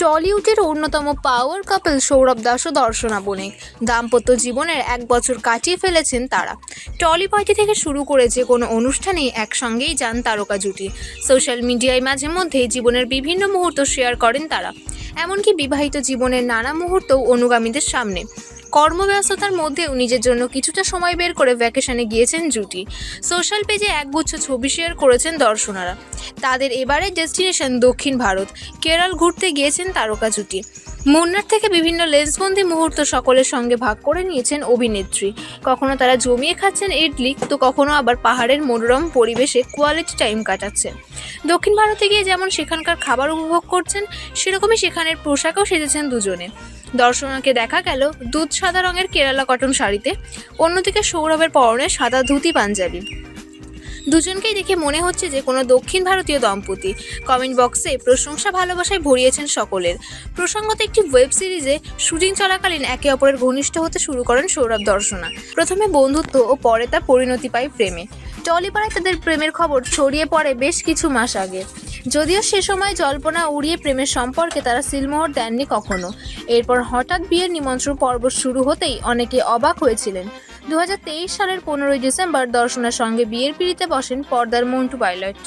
টলিউডের অন্যতম power couple Sourav Das ও দর্শনা বণিক দাম্পত্য জীবনের এক বছর কাটিয়ে ফেলেছেন তারা। টলি পার্টি থেকে শুরু করে যে কোনো অনুষ্ঠানেই একসঙ্গেই যান তারকা জুটি। সোশ্যাল মিডিয়ায় মাঝে মধ্যেই জীবনের বিভিন্ন মুহূর্ত শেয়ার করেন তারা। এমনকি বিবাহিত জীবনের নানা মুহূর্তও অনুগামীদের সামনে। কর্মব্যস্ততার মধ্যেও নিজের জন্য কিছুটা সময় বের করে ভ্যাকেশনে গিয়েছেন জুটি। সোশ্যাল পেজে একগুচ্ছ ছবি শেয়ার করেছেন দর্শনারা। তাদের এবারের ডেস্টিনেশন দক্ষিণ ভারত। কেরল ঘুরতে গিয়েছেন তারকা জুটি। মুন্নার থেকে বিভিন্ন লেন্সবন্দি মুহূর্ত সকলের সঙ্গে ভাগ করে নিয়েছেন অভিনেত্রী। কখনো তারা জমিয়ে খাচ্ছেন ইডলি, তো কখনো আবার পাহাড়ের মনোরম পরিবেশে কোয়ালিটি টাইম কাটাচ্ছেন দক্ষিণ ভারতে গিয়ে যেমন সেখানকার খাবার উপভোগ করছেন, সেরকমই সেখানের পোশাকও সেজেছেন দুজনে। দর্শনাকে দেখা গেল দুধ সাদা রঙের কেরালা কটন শাড়িতে, অন্যদিকে সৌরভের পরনে সাদা ধুতি পাঞ্জাবি। দুজনকেই দেখে মনে হচ্ছে যে কোনো দক্ষিণ ভারতীয় দম্পতি। কমেন্ট বক্সে প্রশংসা ভালোবাসায় ভরিয়েছেন সকলের। প্রসঙ্গত একটি ওয়েব সিরিজে শুটিং চলাকালীন একে অপরের ঘনিষ্ঠ হতে শুরু করেন সৌরভ দর্শনা। প্রথমে বন্ধুত্ব ও পরে তা পরিণতি পায় প্রেমে। টলিপাড়ায় তাদের প্রেমের খবর ছড়িয়ে পড়ে বেশ কিছু মাস আগে। যদিও সে সময় জল্পনা উড়িয়ে প্রেমের সম্পর্কে তারা সিলমোহর দেননি কখনো। এরপর হঠাৎ বিয়ের নিমন্ত্রণ পর্ব শুরু হতেই অনেকে অবাক হয়েছিলেন। দু হাজার তেইশ সালের পনেরোই ডিসেম্বর দর্শনার সঙ্গে বিয়ের পিড়িতে বসেন পর্দার মন্টু পাইলট।